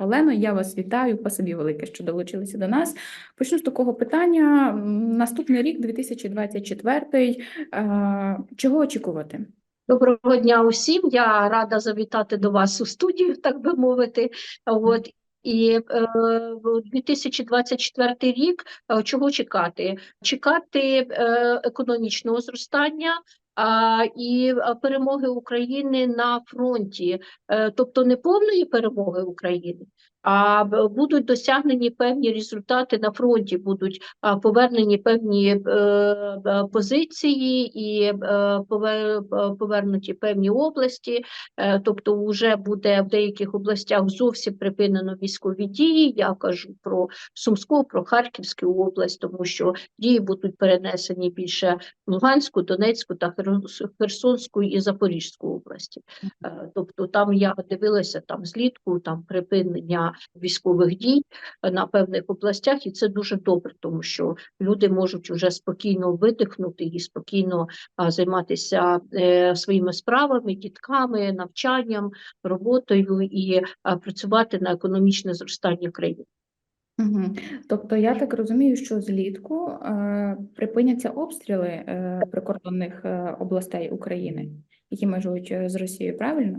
Олено, я вас вітаю. Спасибі велике, що долучилися до нас. Почну з такого питання. Наступний рік, 2024, е, чого очікувати? Доброго дня усім. Я рада завітати до вас у студію, так би мовити. От і е, в 2024 рік е, чого чекати? Чекати е, економічного зростання. І е, перемоги України на фронті, Е, тобто не повної перемоги України, а будуть досягнені певні результати на фронті, будуть повернені певні е, е, позиції і е, повернуті певні області. Е, Тобто, вже буде в деяких областях зовсім припинено військові дії. Я кажу про Сумську, про Харківську область, тому що дії будуть перенесені більше в Луганську, Донецьку та Херсонську і Запорізьку області. Е, Тобто, там я дивилася там злітку, там припинення військових дій е, на певних областях, і це дуже добре, тому що люди можуть вже спокійно видихнути і спокійно займатися е, своїми справами, дітками, навчанням, роботою і працювати на економічне зростання країни. Угу. Тобто, я так розумію, що злітку е, припиняться обстріли е, прикордонних е, областей України, які межують е, з Росією, правильно?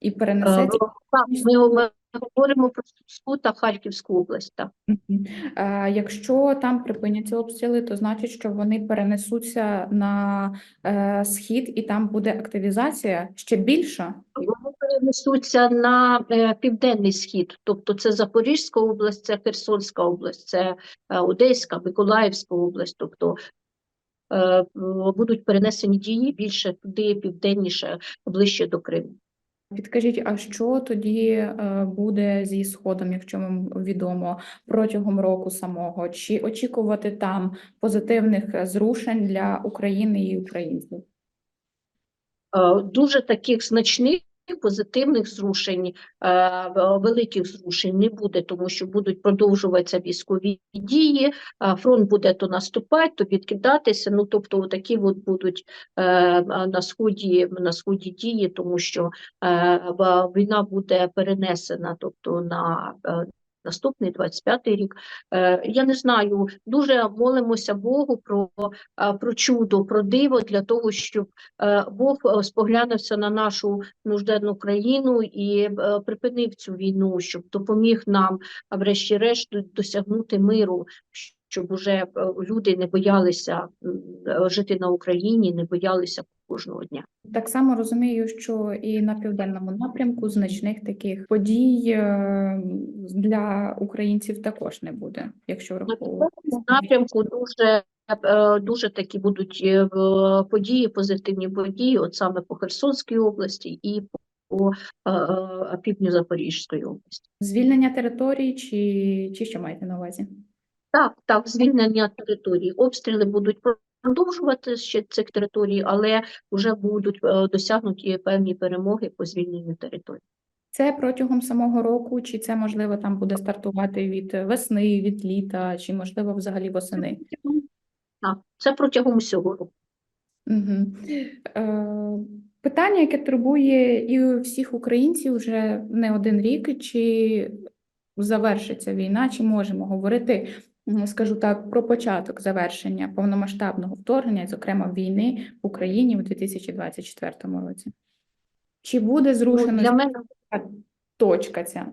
І перенесеться. Так, ми, ми говоримо про Сумську та Харківську область. Так. Якщо там припиняться обстріли, то значить, що вони перенесуться на е, схід, і там буде активізація ще більша. Вони перенесуться на е, південний схід, тобто це Запорізька область, це Херсонська область, це е, Одеська, Миколаївська область. Тобто будуть перенесені дії більше туди, південніше, ближче до Криму. Підкажіть, а що тоді е, буде зі сходом, якщо вам відомо протягом року самого? Чи очікувати там позитивних зрушень для України і українців? Е, Дуже таких значних позитивних зрушень, е, великих зрушень не буде, тому що будуть продовжуватися військові дії, е, фронт буде то наступати, то відкидатися. Ну тобто, такі от будуть е, на сході на сході дії, тому що війна буде перенесена, тобто на Наступний 25-й рік. Е, Я не знаю, дуже молимося Богу про, е, про чудо, про диво для того, щоб е, Бог споглянувся на нашу нужденну країну і припинив цю війну, щоб допоміг нам, врешті-решт, досягнути миру, щоб уже люди не боялися жити на Україні, не боялися кожного дня. Так само розумію, що і на південному напрямку значних таких подій е, для українців також не буде, якщо На враховувати. південному напрямку дуже, е, дуже такі будуть е, події, позитивні події, от саме по Херсонській області і по півдню Запорізької області. Звільнення територій чи, чи що маєте на увазі? Так, так, звільнення територій. Обстріли будуть продовжувати ще цих територій, але вже будуть е, досягнуті певні перемоги по звільненню територій. Це протягом самого року, чи це можливо там буде стартувати від весни, від літа, чи можливо взагалі восени? Так, це протягом усього року. Угу. Е, питання, яке турбує і всіх українців вже не один рік, чи завершиться війна, чи можемо говорити, скажу так, про початок завершення повномасштабного вторгнення, зокрема війни в Україні у 2024 році? Чи буде Ну, зрушена для мене точка ця?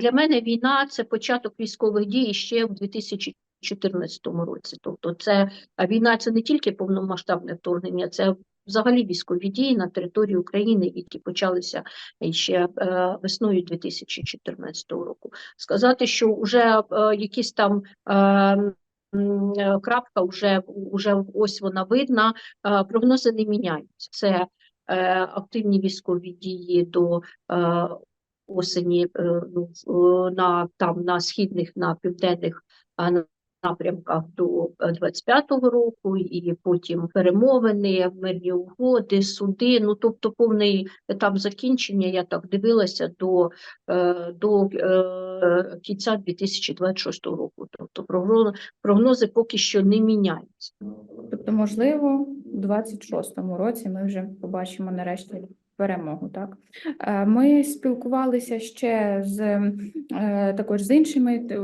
Для мене війна це початок військових дій ще в 2014 році. Тобто, це війна це не тільки повномасштабне вторгнення, це взагалі військові дії на території України, які почалися ще е, весною 2014 року. Сказати, що вже е, якісь там. Е, Крапка вже, вже ось вона видна, прогнози не міняються. Це активні військові дії до осені ну, на там на східних, на південних напрямках до е, 25-го року, і потім перемовини, мирні угоди, суди. Ну тобто повний етап закінчення. Я так дивилася до, е, до е, кінця 2026 року. Тобто прогнози поки що не міняються. Тобто, можливо, у 26-му році ми вже побачимо нарешті перемогу. Так Е, ми спілкувалися ще з е, також з іншими е,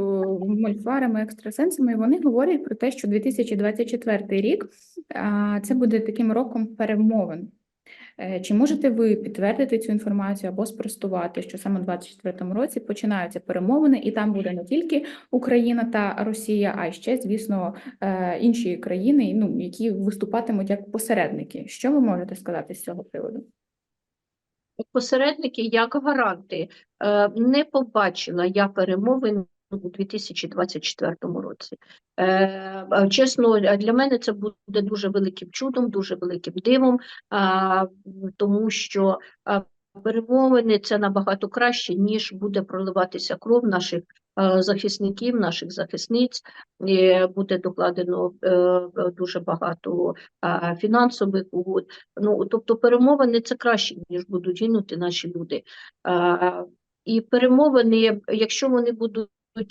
мольфарами, екстрасенсами. Вони говорять про те, що 2024 рік це буде таким роком перемовин. Чи можете ви підтвердити цю інформацію або спростувати, що саме у 2024 році починаються перемовини, і там буде не тільки Україна та Росія, а й ще, звісно, інші країни, ну, які виступатимуть як посередники. Що ви можете сказати з цього приводу? Посередники як гаранти. Е, Не побачила я перемовин у 2024 році. Е, е, Чесно, для мене це буде дуже великим чудом, дуже великим дивом, тому що перемовини це набагато краще, ніж буде проливатися кров наших е, захисників, наших захисниць. І буде докладено е, дуже багато фінансових угод. Ну, тобто перемовини це краще, ніж будуть гинути наші люди. І перемовини, якщо вони будуть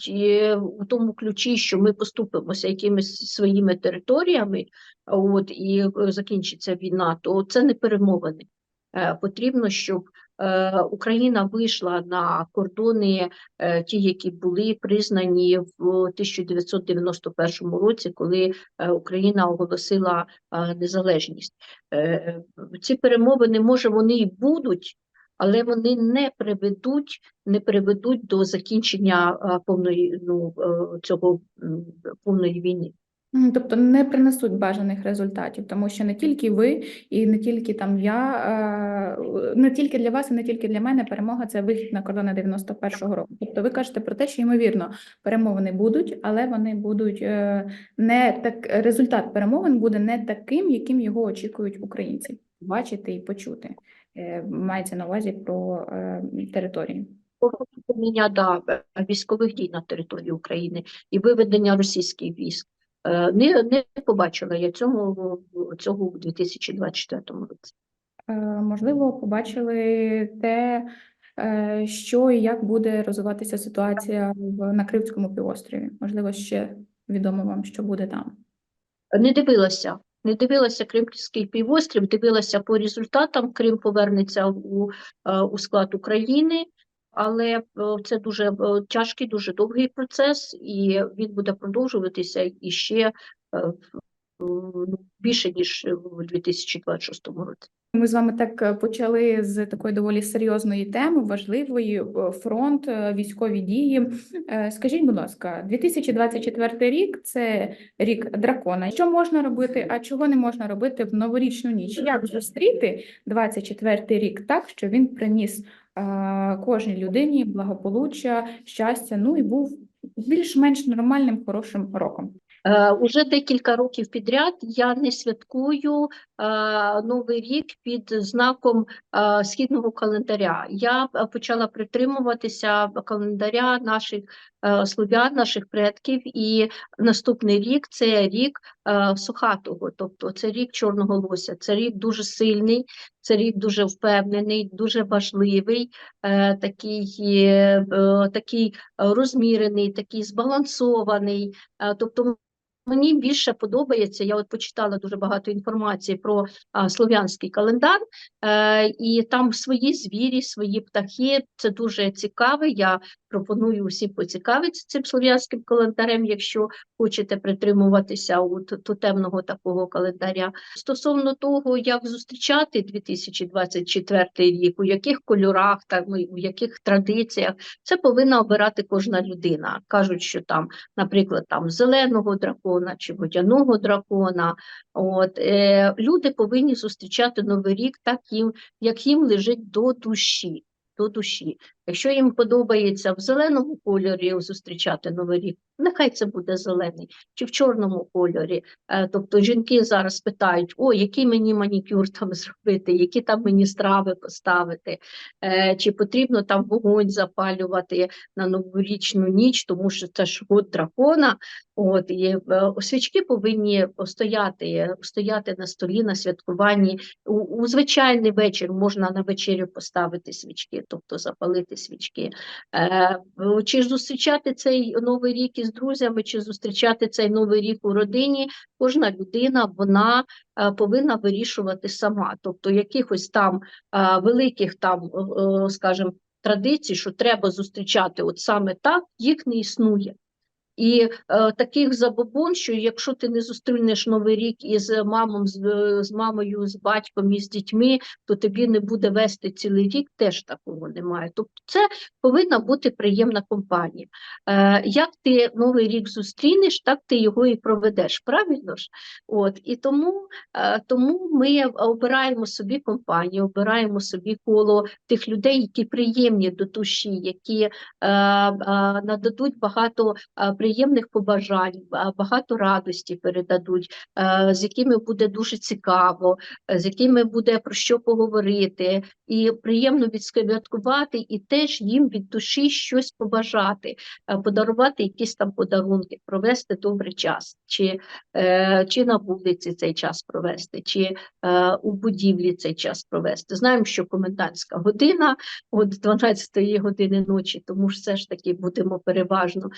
е, в тому ключі, що ми поступимося якимись своїми територіями, от, і е, закінчиться війна, то це не перемовини. Е, Потрібно, щоб е, Україна вийшла на кордони, е, ті, які були признані в 1991 році, коли Україна оголосила незалежність. Ці перемовини, може, вони і будуть, але вони не приведуть, не приведуть до закінчення повної ну, цього повної війни. Тобто не принесуть бажаних результатів, тому що не тільки ви і не тільки там я, е, не тільки для вас і не тільки для мене перемога це вихід на кордони 91-го року. Тобто ви кажете про те, що ймовірно перемовини будуть, але вони будуть е, не так. Результат перемовин буде не таким, яким його очікують українці. Бачити і почути. Е, Мається на увазі про території. Припинення да, військових дій на території України і виведення російських військ. Е, Не, не побачила я цього, цього у 2024 році. Е, Можливо, побачили те, е, що і як буде розвиватися ситуація в на Кримському півострові. Можливо, ще відомо вам, що буде там. Не дивилася. Не дивилася Кримський півострів, дивилася по результатам. Крим повернеться у, у склад України, але е, це дуже е, тяжкий, дуже довгий процес, і він буде продовжуватися іще е, ну, більше ніж у 2026 році. Ми з вами так почали з такої доволі серйозної теми, важливої фронт, військові дії. Скажіть, будь ласка, 2024 рік це рік дракона. Що можна робити, а чого не можна робити в новорічну ніч? Як зустріти 24 рік так, що він приніс кожній людині благополуччя, щастя, ну і був більш-менш нормальним, хорошим роком. Е, Уже декілька років підряд я не святкую е, Новий рік під знаком е, східного календаря. Я е, почала притримуватися календаря наших е, слов'ян, наших предків, і наступний рік це рік е, сухатого, тобто це рік чорного лося. Це рік дуже сильний, це рік дуже впевнений, дуже важливий, е, такий, е, такий розмірений, такий збалансований. Е, Тобто Мені більше подобається, я от почитала дуже багато інформації про а, слов'янський календар, е, і там свої звірі, свої птахи. Це дуже цікаво. Я пропоную усім поцікавитися цим слов'янським календарем, якщо хочете притримуватися от тотемного такого календаря. Стосовно того, як зустрічати 2024 рік, у яких кольорах, там, у яких традиціях, це повинна обирати кожна людина. Кажуть, що там наприклад, там зеленого дракона чи водяного дракона. От, е, люди повинні зустрічати Новий рік таким, як їм лежить до душі. До душі. Якщо їм подобається в зеленому кольорі зустрічати Новий рік, нехай це буде зелений, чи в чорному кольорі. Е, тобто жінки зараз питають, о, який мені манікюр там зробити, які там мені страви поставити, е, чи потрібно там вогонь запалювати на новорічну ніч, тому що це ж год дракона. От і е, свічки повинні стояти, стояти на столі на святкуванні. У, у звичайний вечір можна на вечерю поставити свічки, тобто запалити свічки. Е, Чи зустрічати цей новий рік із друзями, чи зустрічати цей новий рік у родині, кожна людина вона е, повинна вирішувати сама. Тобто якихось там е, великих там, скажімо, традицій, що треба зустрічати от саме так, їх не існує. І е, таких забобон, що якщо ти не зустрінеш новий рік із мамом, з, з мамою, з батьком і з дітьми, то тобі не буде вести цілий рік, теж такого немає. Тобто це повинна бути приємна компанія. Е, як ти новий рік зустрінеш, так ти його і проведеш, правильно ж? От, і тому, е, тому ми обираємо собі компанію, обираємо собі коло тих людей, які приємні до душі, які е, е, нададуть багато е, приємних побажань, багато радості передадуть, е, з якими буде дуже цікаво, е, з якими буде про що поговорити, і приємно відсвяткувати, і теж їм від душі щось побажати, е, подарувати якісь там подарунки, провести добрий час, чи, чи на вулиці цей час провести, чи у будівлі цей час провести. Знаємо, що комендантська година от 12 години ночі, тому ж все ж таки будемо переважно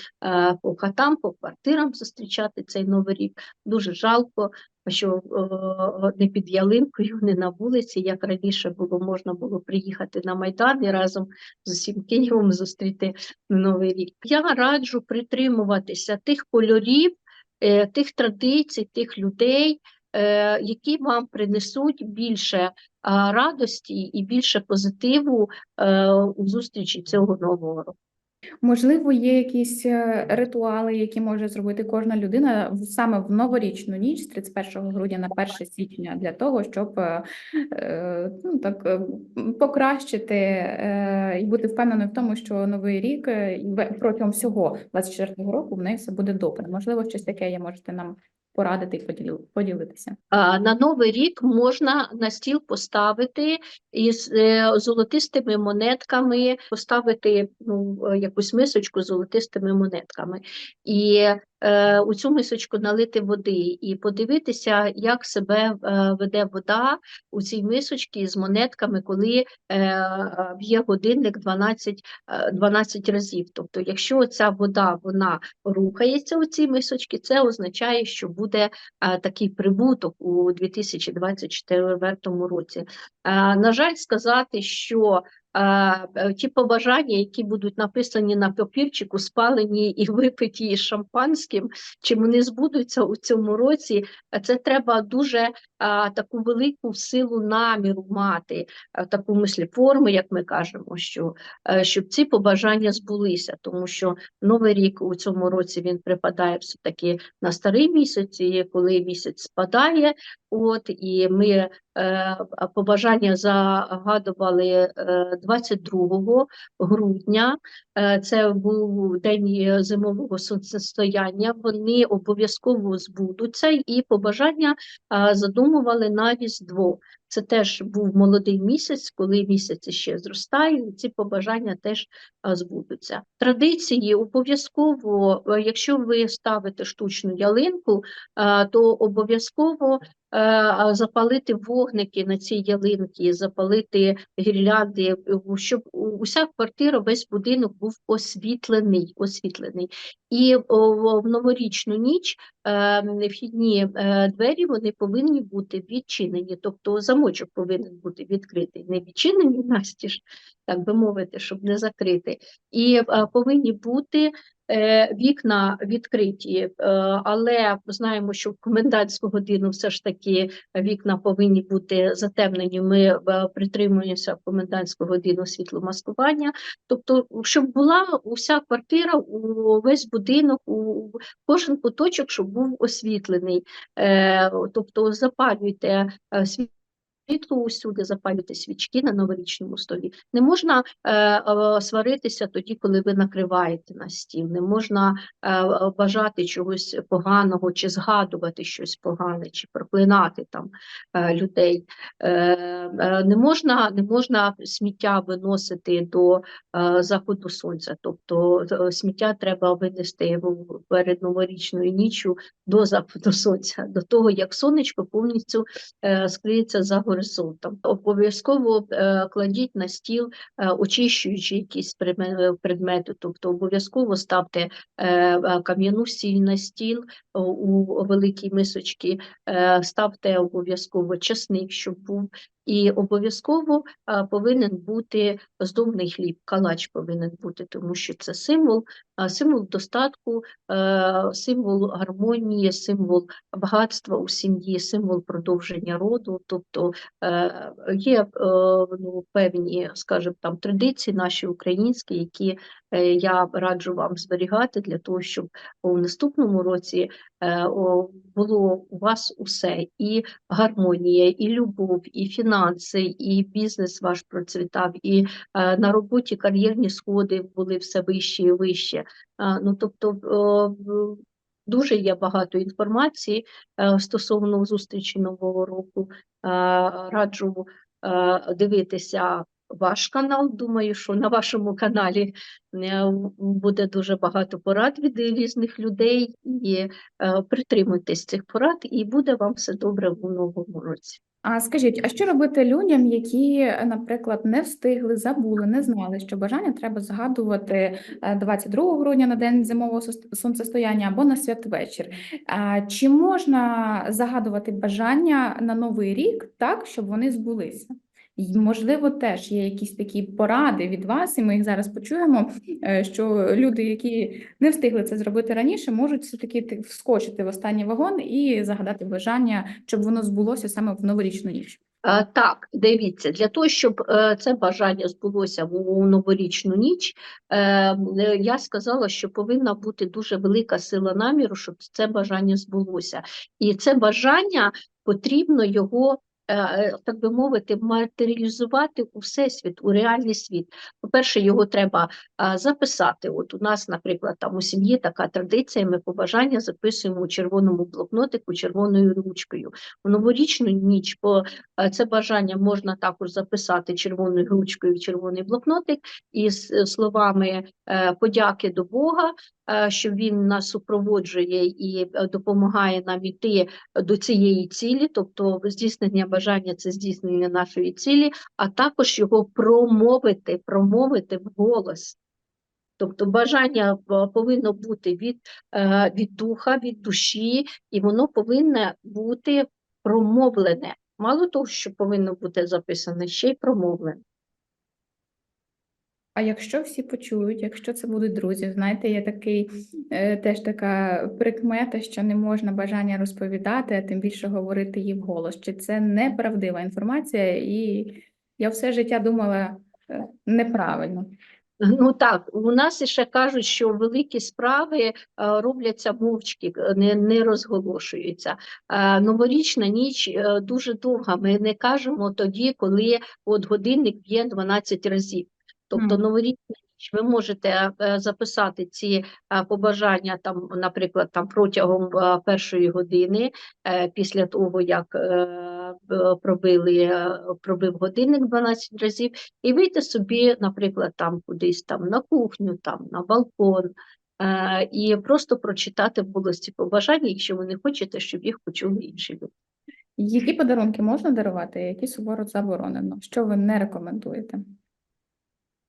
по хатам, по квартирам зустрічати цей новий рік. Дуже жалко, що е, не під ялинкою, не на вулиці, як раніше було, можна було приїхати на Майдан і разом з усім Києвом зустріти новий рік. Я раджу притримуватися тих кольорів, е, тих традицій, тих людей, е, які вам принесуть більше радості і більше позитиву у зустрічі цього нового року. Можливо, є якісь е, ритуали, які може зробити кожна людина саме в новорічну ніч з 31 грудня на 1 січня для того, щоб е, е, ну, так, покращити і бути впевненою в тому, що новий рік протягом всього 24-го року в неї все буде добре. Можливо, щось таке є, можете нам порадити і поділ- поділитися. На новий рік можна на стіл поставити із е, золотистими монетками, поставити ну, якусь мисочку з золотистими монетками, і у цю мисочку налити води, і подивитися, як себе е, веде вода у цій мисочці з монетками, коли е, е, б'є годинник 12, е, 12 разів. Тобто, якщо ця вода вона рухається у цій мисочці, це означає, що буде такий прибуток у 2024 році. На жаль, сказати, що е, ті побажання, які будуть написані на папірчику, спалені і випиті із шампанським, чи вони збудуться у цьому році, це треба дуже таку велику силу наміру мати, а, таку мислеформу, як ми кажемо, що, е, щоб ці побажання збулися, тому що Новий рік у цьому році він припадає все-таки на старий місяць, коли місяць спадає, от і ми е, побажання загадували е, 22 грудня. Е, це був день е, зимового сонцестояння. Вони обов'язково збудуться, і побажання задумували на Різдво. Це теж був молодий місяць, коли місяць ще зростає, і ці побажання теж збудуться. Традиції обов'язково, е, якщо ви ставите штучну ялинку, то обов'язково запалити вогники на цій ялинці, запалити гірлянди, щоб уся квартира, весь будинок був освітлений. освітлений. І в новорічну ніч е, вхідні е, двері вони повинні бути відчинені, тобто замочок повинен бути відкритий, не відчинений настіж, так би мовити, щоб не закрити. І е, повинні бути вікна відкриті, е, але знаємо, що в комендантську годину все ж таки вікна повинні бути затемнені. Ми е, притримуємося в комендантську годину світломаскування. Тобто, щоб була уся квартира, у весь будинок, кожен куточок, щоб був освітлений. Е, тобто запалюйте е, світло усюди, запалюйте свічки на новорічному столі. Не можна е, е, сваритися тоді, коли ви накриваєте на стіл. Не можна е, бажати чогось поганого, чи згадувати щось погане, чи проклинати там е, людей. Е, е, не можна, не можна сміття виносити до е, заходу сонця. Тобто е, сміття треба винести перед новорічною ніччю до заходу сонця, до того як сонечко повністю е, скриється за горизонтом. Горизонтом. Обов'язково е, кладіть на стіл е, очищуючі якісь предмети, тобто обов'язково ставте е, е, кам'яну сіль на стіл у великій мисочці, е, ставте обов'язково часник, щоб був, і обов'язково повинен бути здобний хліб, калач повинен бути, тому що це символ, символ достатку, е, символ гармонії, символ багатства у сім'ї, символ продовження роду. Тобто е, є е, ну, певні, скажімо, там традиції наші українські, які я раджу вам зберігати для того, щоб у наступному році було у вас усе і гармонія, і любов, і фінанси, і бізнес ваш процвітав, і е, на роботі кар'єрні сходи були все вище і вище. Е, Ну, тобто, е, дуже є багато інформації е, стосовно зустрічі Нового року. Е, Раджу е, дивитися ваш канал. Думаю, що на вашому каналі е, буде дуже багато порад від різних людей. І е, притримуйтесь цих порад, і буде вам все добре в новому році. А скажіть, а що робити людям, які, наприклад, не встигли, забули, не знали, що бажання треба згадувати е, 22 грудня на день зимового сонцестояння або на святвечір? Чи можна загадувати бажання на новий рік так, щоб вони збулися? Можливо, теж є якісь такі поради від вас, і ми їх зараз почуємо, е, що люди, які не встигли це зробити раніше, можуть все-таки вскочити в останній вагон і загадати бажання, щоб воно збулося саме в новорічну ніч. Е, Так, дивіться, для того, щоб е, це бажання збулося у новорічну ніч, я сказала, що повинна бути дуже велика сила наміру, щоб це бажання збулося. І це бажання потрібно його, так би мовити, матеріалізувати у всесвіт, у реальний світ. По-перше, його треба записати. От у нас, наприклад, там у сім'ї така традиція, ми побажання записуємо у червоному блокнотику червоною ручкою. У новорічну ніч Е, Це бажання можна також записати червоною ручкою в червоний блокнотик із е, словами е, подяки до Бога, е, що він нас супроводжує і е, допомагає нам іти до цієї цілі, тобто здійснення бажання це здійснення нашої цілі, а також його промовити, промовити вголос. Тобто бажання повинно бути від, е, від духа, від душі, і воно повинно бути промовлене. Мало того, що повинно бути записане, ще й промовлене. А якщо всі почують, якщо це будуть друзі, знаєте, є такий е, теж така прикмета, що не можна бажання розповідати, а тим більше говорити її вголос. Чи це неправдива інформація? І я все життя думала е, неправильно. Ну так, у нас ще кажуть, що великі справи е, робляться мовчки, не, не розголошуються. Новорічна ніч дуже довга. Ми не кажемо тоді, коли от годинник б'є 12 разів. Тобто новорічна ніч ви можете е, записати ці е, побажання там, наприклад, там протягом е, першої години, після того як пробили, пробив годинник 12 разів, і вийти собі, наприклад, там кудись там на кухню, там на балкон, і просто прочитати в голосі побажання, якщо ви не хочете, щоб їх почули інші люди. Які подарунки можна дарувати, які суворо заборонено? Що ви не рекомендуєте?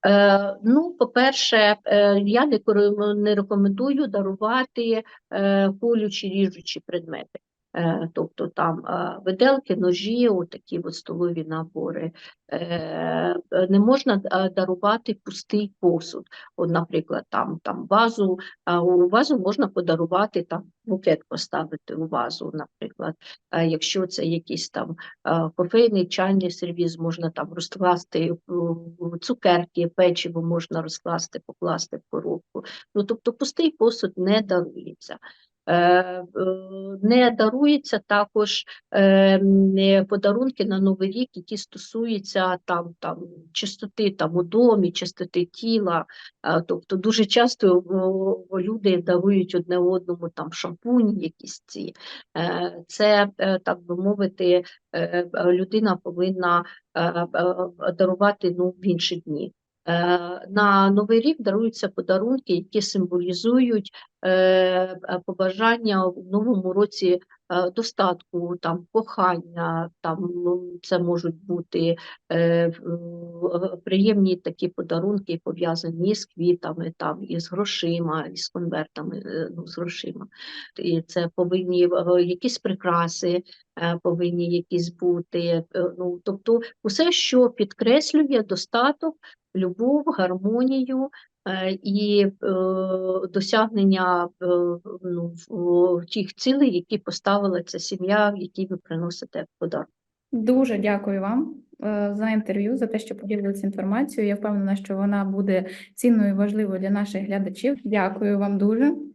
Е, ну, по-перше, е, я не, рекомендую дарувати е, колючі ріжучі предмети. Е, тобто там е, виделки, ножі, отакі от столові набори. Е, не можна дарувати пустий посуд. От, наприклад, там, там вазу, у вазу можна подарувати там букет поставити у вазу, наприклад. Якщо це якийсь там кофейний чайний сервіз, можна там розкласти цукерки, печиво можна розкласти, покласти в коробку. Ну, тобто пустий посуд не дарується. Е, Не дарується також е, подарунки на Новий рік, які стосуються там, там, чистоти там, у домі, чистоти тіла. Е, Тобто дуже часто люди дарують одне одному там шампуні, якісь ці. Це, так би мовити, людина повинна дарувати ну, в інші дні. Е, На Новий рік даруються подарунки, які символізують е, е, побажання в новому році достатку, там кохання, там ну, це можуть бути е, е, приємні такі подарунки, пов'язані з квітами, там з грошима, з конвертами, е, ну, з грошима. І це повинні е, якісь прикраси, е, повинні якісь бути. е, Ну, тобто, усе, що підкреслює достаток, любов, гармонію е, і е, досягнення е, ну, в- тих цілей, які поставила ця сім'я, в якій ви приносите подарунок. Дуже дякую вам е, за інтерв'ю, за те, що поділилися інформацією. Я впевнена, що вона буде цінною і важливою для наших глядачів. Дякую вам дуже.